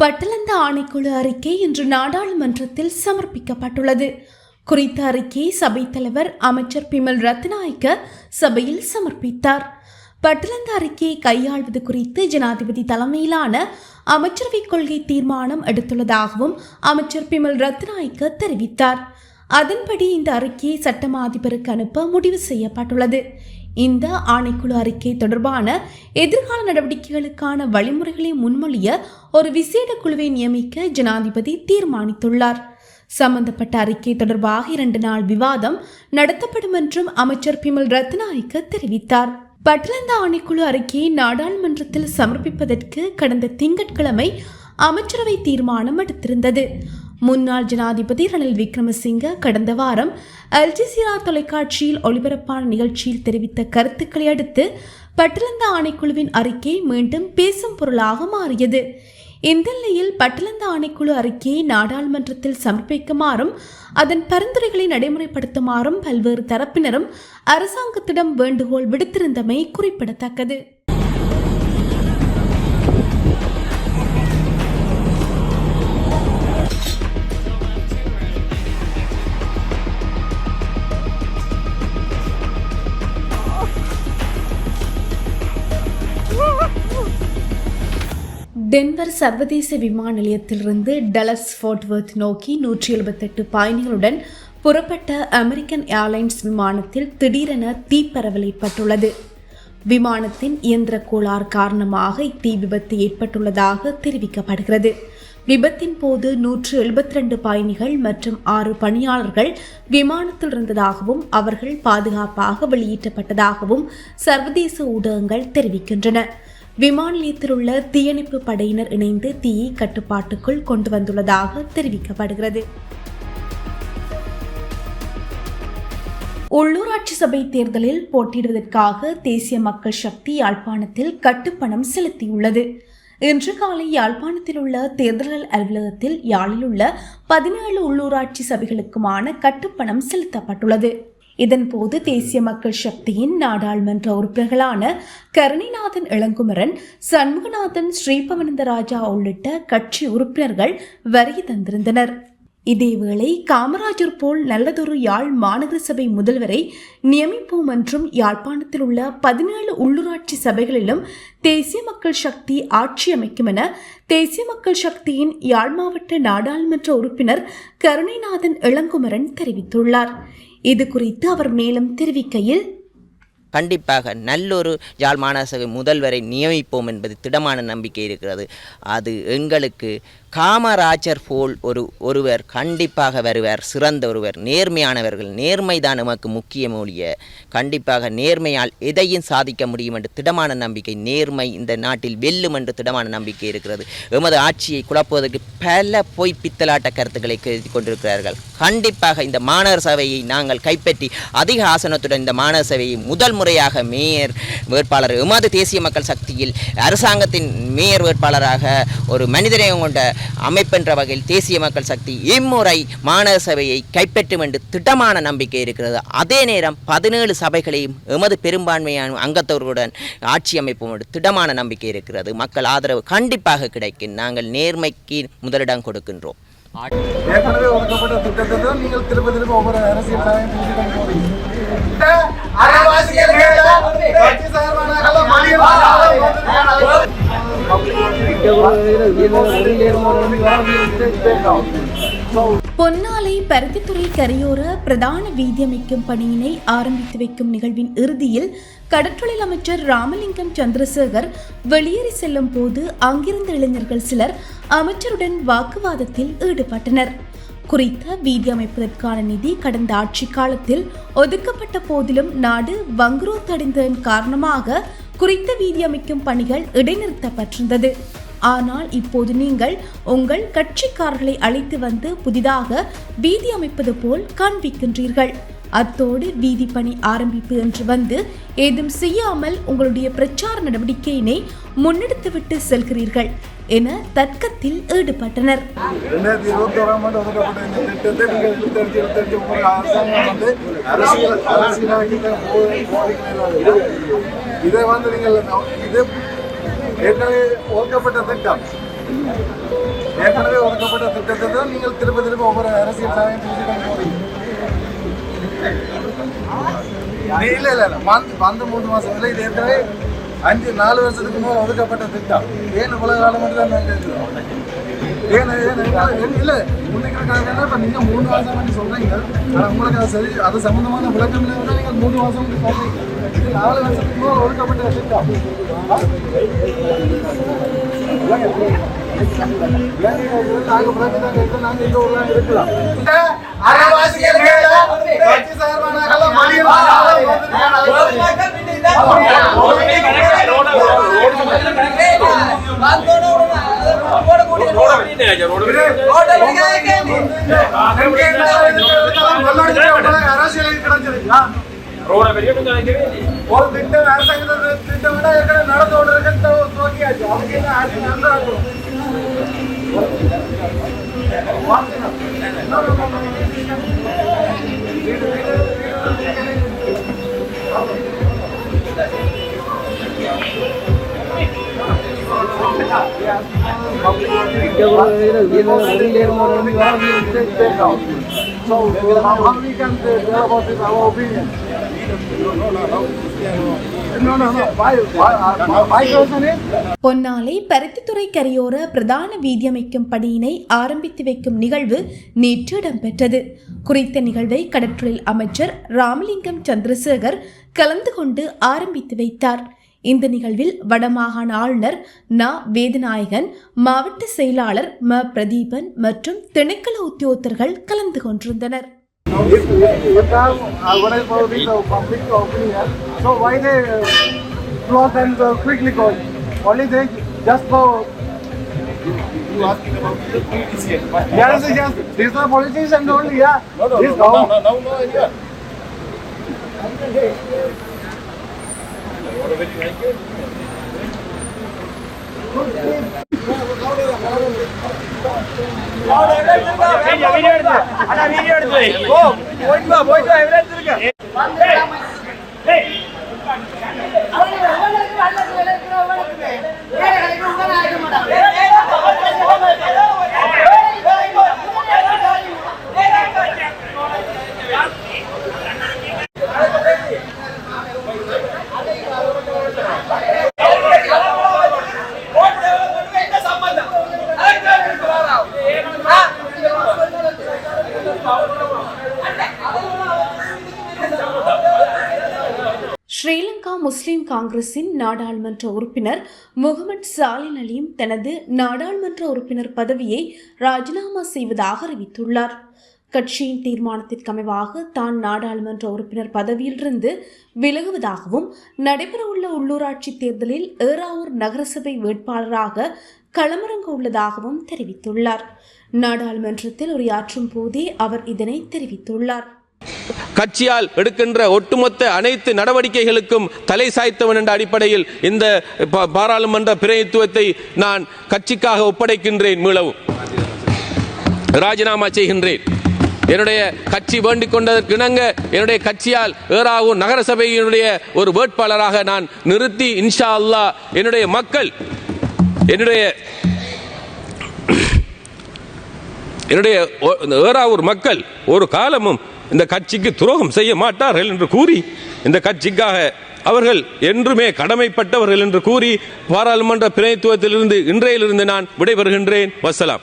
பட்டலந்த ஆணைக்குழு அறிக்கை இன்று நாடாளுமன்றத்தில் சமர்ப்பிக்கப்பட்டுள்ளது. குறித்த அறிக்கை சபைத் தலைவர் அமைச்சர் பிமல் ரத்நாயக்க சபையில் சமர்ப்பித்தார். பட்டலந்த அறிக்கையை கையாள்வது குறித்து ஜனாதிபதி தலைமையிலான அமைச்சரவை கொள்கை தீர்மானம் எடுத்துள்ளதாகவும் அமைச்சர் பிமல் ரத்நாயக்க தெரிவித்தார். அதன்படி இந்த அறிக்கையை சட்டமா அதிபருக்கு அனுப்ப முடிவு செய்யப்பட்டுள்ளது. இந்த ஆணைக்குழு அறிக்கை தொடர்பான எதிர்கால நடவடிக்கைகளுக்கான வழிமுறைகளை முன்மொழிய ஒரு விசேட குழுவை நியமிக்க ஜனாதிபதி தீர்மானித்துள்ளார். சம்பந்தப்பட்ட அறிக்கை தொடர்பாக இரண்டு நாள் விவாதம் நடத்தப்படும் என்றும் அமைச்சர் பிமல் ரத்நாயக்க தெரிவித்தார். பட்லந்த ஆணைக்குழு அறிக்கையை நாடாளுமன்றத்தில் சமர்ப்பிப்பதற்கு கடந்த திங்கட்கிழமை அமைச்சரவை தீர்மானம் எடுத்திருந்தது. முன்னாள் ஜனாதிபதி ரணில் விக்ரமசிங்க கடந்த வாரம் அல்ஜிசிரா தொலைக்காட்சியில் ஒளிபரப்பான நிகழ்ச்சியில் தெரிவித்த கருத்துக்களை அடுத்து பட்டலந்த ஆணைக்குழுவின் அறிக்கை மீண்டும் பேசும் பொருளாக மாறியது. இந்த நிலையில் பட்டலந்த ஆணைக்குழு அறிக்கையை நாடாளுமன்றத்தில் சமர்ப்பிக்குமாறும் அதன் பரிந்துரைகளை நடைமுறைப்படுத்துமாறும் பல்வேறு தரப்பினரும் அரசாங்கத்திடம் வேண்டுகோள் விடுத்திருந்தமை குறிப்பிடத்தக்கது. டென்வர் சர்வதேச விமான நிலையத்திலிருந்து டலஸ் ஃபோர்ட்வர்த் நோக்கி நூற்றி எழுபத்தெட்டு பயணிகளுடன் புறப்பட்ட அமெரிக்கன் ஏர்லைன்ஸ் விமானத்தில் திடீரென தீப்பரவல் ஏற்பட்டுள்ளது விமானத்தின் இயந்திர கோளாறு காரணமாக இத்தீ விபத்து ஏற்பட்டுள்ளதாக தெரிவிக்கப்படுகிறது. விபத்தின் போது நூற்று எழுபத்தி ரெண்டு பயணிகள் மற்றும் ஆறு பணியாளர்கள் விமானத்தில் இருந்ததாகவும் அவர்கள் பாதுகாப்பாக வெளியேற்றப்பட்டதாகவும் சர்வதேச ஊடகங்கள் தெரிவிக்கின்றன. விமான நிலையத்தில் உள்ள தீயணைப்பு படையினர் இணைந்து தீயை கட்டுப்பாட்டுக்குள் கொண்டு வந்துள்ளதாக தெரிவிக்கப்படுகிறது. உள்ளூராட்சி சபை தேர்தலில் போட்டியிடுவதற்காக தேசிய மக்கள் சக்தி யாழ்ப்பாணத்தில் கட்டுப்பணம் செலுத்தியுள்ளது. இன்று காலை யாழ்ப்பாணத்தில் உள்ள தேர்தல்கள் அலுவலகத்தில் யாழில் உள்ள பதினேழு உள்ளூராட்சி சபைகளுக்குமான கட்டுப்பணம் செலுத்தப்பட்டுள்ளது. இதன்போது தேசிய மக்கள் சக்தியின் நாடாளுமன்ற உறுப்பினர்களான கருணிநாதன் இளங்குமரன் சண்முகநாதன் ஸ்ரீபவனந்தராஜா உள்ளிட்ட கட்சி உறுப்பினர்கள் வருகை தந்திருந்தனர். இதேவேளை காமராஜர் போல் நல்லதொரு யாழ் மாநகர சபை முதல்வரை நியமிப்போம் என்றும் யாழ்ப்பாணத்தில் உள்ள பதினேழு உள்ளூராட்சி சபைகளிலும் தேசிய மக்கள் சக்தி ஆட்சி அமைக்கும் என தேசிய மக்கள் சக்தியின் யாழ் மாவட்ட நாடாளுமன்ற உறுப்பினர் கருணைநாதன் இளங்குமரன் தெரிவித்துள்ளார். இது குறித்து அவர் மேலும் தெரிவிக்கையில் கண்டிப்பாக நல்லொரு யாழ் மாநகர முதல்வரை நியமிப்போம் என்பது திடமான நம்பிக்கை இருக்கிறது. அது எங்களுக்கு காமராஜர் போல் ஒரு ஒருவர் கண்டிப்பாக வருவர். சிறந்த ஒருவர் நேர்மையானவர்கள். நேர்மைதான் நமக்கு முக்கிய மொழிய கண்டிப்பாக நேர்மையால் எதையும் சாதிக்க முடியும் என்று திடமான நம்பிக்கை நேர்மை இந்த நாட்டில் வெல்லும் என்று திடமான நம்பிக்கை இருக்கிறது. எமது ஆட்சியை குழப்புவதற்கு பல பொய் பித்தலாட்ட கருத்துக்களை கருதி கொண்டிருக்கிறார்கள். கண்டிப்பாக இந்த மாணவர் சபையை நாங்கள் கைப்பற்றி அதிக ஆசனத்துடன் இந்த மாணவர் சபையை முதல் முறையாக மேயர் வேட்பாளர் எமது தேசிய மக்கள் சக்தியில் அரசாங்கத்தின் மேயர் வேட்பாளராக ஒரு மனிதநேயம் கொண்ட அமைப்பென்ற வகையில் தேசிய மக்கள் சக்தி இம்முறை மாநகர சபையை கைப்பற்றும் என்று திட்டமான நம்பிக்கை இருக்கிறது. அதே நேரம் பதினேழு சபைகளையும் எமது பெரும்பான்மையான அங்கத்தவர்களுடன் ஆட்சி அமைப்போம் என்று திடமான நம்பிக்கை இருக்கிறது. மக்கள் ஆதரவு கண்டிப்பாக கிடைக்கும். நாங்கள் நேர்மைக்கு முதலிடம் கொடுக்கின்றோம். ஏற்கனவே ஒதுக்கப்பட்ட திட்டத்தை தான் நீங்கள் திரும்ப திரும்ப ஒவ்வொரு அரசியல் போறீங்க பொன்னாலை பருத்தித்துறை கரையோர பிரதான வீதியமைக்கும் பணியினை ஆரம்பித்து வைக்கும் நிகழ்வின் இறுதியில் கடற்றொழில் அமைச்சர் ராமலிங்கம் சந்திரசேகர் வெளியேறி செல்லும் போது அங்கிருந்த இளைஞர்கள் சிலர் அமைச்சருடன் வாக்குவாதத்தில் ஈடுபட்டனர். குறித்த வீதி அமைப்பதற்கான நிதி கடந்த ஆட்சி காலத்தில் ஒதுக்கப்பட்ட போதிலும் நாடு வங்குரோத்தடைந்ததன் காரணமாக குறித்த வீதி அமைக்கும் பணிகள் இடைநிறுத்தப்பட்டிருந்தது. ஆனால் இப்போது நீங்கள் உங்கள் கட்சிக்காரர்களை அழைத்து வந்து புதிதாக வீதி அமைப்பது போல் காண்பிக்கின்றீர்கள். அத்தோடு வீதி பணி ஆரம்பிப்பு என்று வந்து ஏதும் செய்யாமல் உங்களுடைய பிரச்சார நடவடிக்கையினை முன்னெடுத்துவிட்டு செல்கிறீர்கள் என தர்க்கத்தில் ஈடுபட்டனர். ரெண்டாயிரத்தி இருபத்தி ஓராம் ஆண்டு ஒதுக்கப்பட்ட இந்த திட்டத்தை நீங்கள் இழுத்தடிச்சு இழுத்தடிச்சு உங்கள் அரசாங்கம் வந்து அரசியல் அரசியலாக்கி இதை வந்து நீங்கள் இது ஏற்கனவே ஒதுக்கப்பட்ட திட்டம். ஏற்கனவே ஒதுக்கப்பட்ட திட்டத்தை தான் நீங்கள் திரும்ப திரும்ப ஒவ்வொரு அரசியல் சாயம் தூக்கி போறீங்க. இல்லை இல்ல இல்ல. வந்து வந்து மூணு மாசத்துல இல்லை இது ஏற்கனவே அஞ்சு நாலு வருஷத்துக்கு மேல ஒதுக்கப்பட்ட திட்டம். ஏன் உலக காலம் மட்டும் தான் இருக்கிறோம் ஏன் ஏன் எங்களால- ஏன் இல்ல இப்ப நீங்க மூணு மாசம் பண்ணி சொல்றீங்க. உங்களுக்கு அது சரி அது சம்பந்தமான விளக்கம் இல்லை நீங்க மூணு மாசம் சொல்றீங்க. நாலு வருஷத்துக்கு மேல திட்டம் நாங்க மேல கட்சி சார்பான ರೋಡ ಬೆಳೆಯೋದು ಹೋದ ದಿಟ್ಟ ವ್ಯಾಸಂಗದ ದಿಟ್ಟವನ್ನ ಯಾಕಡೆ ನಡೆದು ಹೊಡ್ರಕಂತ ಹೋಗಿ ಆಯ್ತು ಅವರಿಗೆಲ್ಲ ಆಗಿ ನಂತರ So, how we can develop our opinion. Ponnalai Paruthithurai கரையோர பிரதான வீதியமைக்கும் பணியினை ஆரம்பித்து வைக்கும் நிகழ்வு நேற்று இடம்பெற்றது. குறித்த நிகழ்வை கடற்றொழில் அமைச்சர் ராமலிங்கம் சந்திரசேகர் கலந்து கொண்டு ஆரம்பித்து வைத்தார். இந்த நிகழ்வில் வடமாகாண ஆளுநர் ந. வேதநாயகன் மாவட்ட செயலாளர் ம. பிரதீபன் மற்றும் திணைக்கள உத்தியோகத்தர்கள் கலந்து கொண்டிருந்தனர். If, if, if uh, about public opinion, so why they uh, close and uh, quickly close? Only they just for You asking about the PTCL. Yes, yes. These are politicians only, yeah. No, no, This no, no, government- no, no, no idea. What video எடுத்து போயிட்டு வா போயிட்டு வா எவ்வளோ எடுத்துருக்க காங்கிரசின் நாடாளுமன்ற உறுப்பினர் முகமது சாலின் அலியும் தனது நாடாளுமன்ற உறுப்பினர் பதவியை ராஜினாமா செய்வதாக அறிவித்துள்ளார். கட்சியின் தீர்மானத்திற்கு அமைவாக தான் நாடாளுமன்ற உறுப்பினர் பதவியிலிருந்து விலகுவதாகவும் நடைபெறவுள்ள உள்ளூராட்சி தேர்தலில் ஏறாவூர் நகரசபை வேட்பாளராக களமிறங்க உள்ளதாகவும் தெரிவித்துள்ளார். நாடாளுமன்றத்தில் உரையாற்றும் போதே அவர் இதனை தெரிவித்துள்ளார். கட்சியால் எடுக்கின்ற ஒட்டுமொத்த அனைத்து நடவடிக்கைகளுக்கும் தலை சாய்த்தவன் என்ற அடிப்படையில் இந்த பாராளுமன்ற பிரதித்துவத்தை நான் கட்சிக்காக ஒப்படைக்கின்றேன் மீளவும். ராஜினாமா செய்கின்றேன். என்னுடைய கட்சி வேண்டிக் கொண்டதற்கு இணங்க என்னுடைய கட்சியால் ஏறாவூர் நகரசபையினுடைய ஒரு வேட்பாளராக நான் நிறுத்தி இன்ஷா அல்லாஹ் என்னுடைய மக்கள் என்னுடைய என்னுடைய ஒ- ஏறாவூர் மக்கள் ஒரு காலமும் இந்த கட்சிக்கு துரோகம் செய்ய மாட்டார்கள் என்று கூறி இந்த கட்சிக்காக அவர்கள் என்றுமே கடமைப்பட்டவர்கள் என்று கூறி பாராளுமன்ற பிரதித்துவத்திலிருந்து இன்றையிலிருந்து நான் விடைபெறுகின்றேன். வசலாம்.